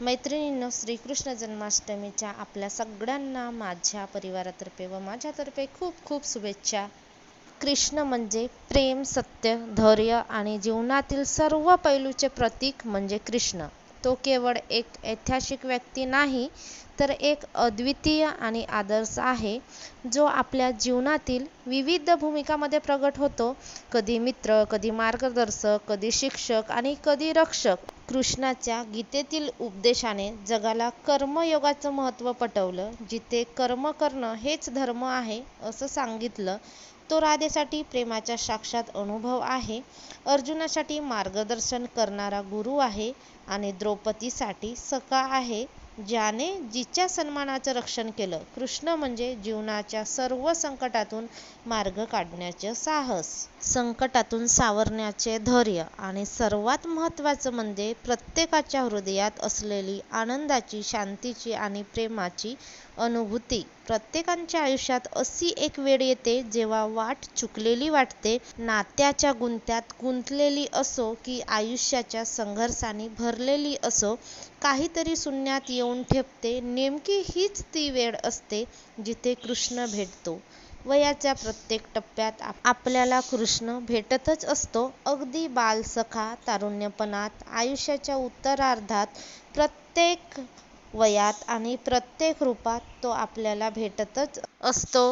मैत्रिणींनो श्रीकृष्ण जन्माष्टमीच्या आपल्या सगळ्यांना माझ्या परिवारातर्फे व माझ्यातर्फे खूप खूप शुभेच्छा. कृष्ण म्हणजे प्रेम सत्य धैर्य आणि जीवनातील सर्व पैलूचे प्रतीक म्हणजे कृष्ण. तो केवळ एक ऐतिहासिक व्यक्ती नाही तर एक अद्वितीय आणि आदर्श आहे जो आपल्या जीवनातील विविध भूमिकामध्ये प्रगट होतो. कधी मित्र कधी मार्गदर्शक कधी शिक्षक आणि कधी रक्षक. कृष्णाच्या गीतेतील उपदेशाने जगाला कर्मयोगाचं महत्त्व पटवलं जिथे कर्म करणं हेच धर्म आहे असं सांगितलं तो राधेसाठी प्रेमाचा साक्षात अनुभव आहे. अर्जुनासाठी मार्गदर्शन करणारा गुरु आहे आणि द्रौपदीसाठी सखा आहे ज्याने जिच्या सन्मानाचं रक्षण केलं. कृष्ण म्हणजे जीवनाच्या सर्व संकटातून मार्ग काढण्याचं साहस. संकटातून सावरण्याचे धैर्य आणि सर्वात महत्त्वाचं म्हणजे प्रत्येकाच्या हृदयात असलेली आनंदाची शांतीची आणि प्रेमाची अनुभूती. प्रत्येकाच्या आयुष्यात अशी एक वेळ येते जेव्हा वाट चुकलेली वाटते नात्याच्या गुंत्यात गुंतलेली असो की आयुष्याच्या संघर्षाने भरलेली असो काहीतरी शून्यात येऊन ठेपते. नेमकी हीच ती वेळ असते जिथे कृष्ण भेटतो. वयाच्या प्रत्येक टप्प्यात आपल्याला कृष्ण भेटतच असतो. अगदी बालसखा तारुण्यपणात आयुष्याच्या उत्तरार्धात प्रत्येक वयात आणि प्रत्येक रूपात तो आपल्याला भेटतच असतो.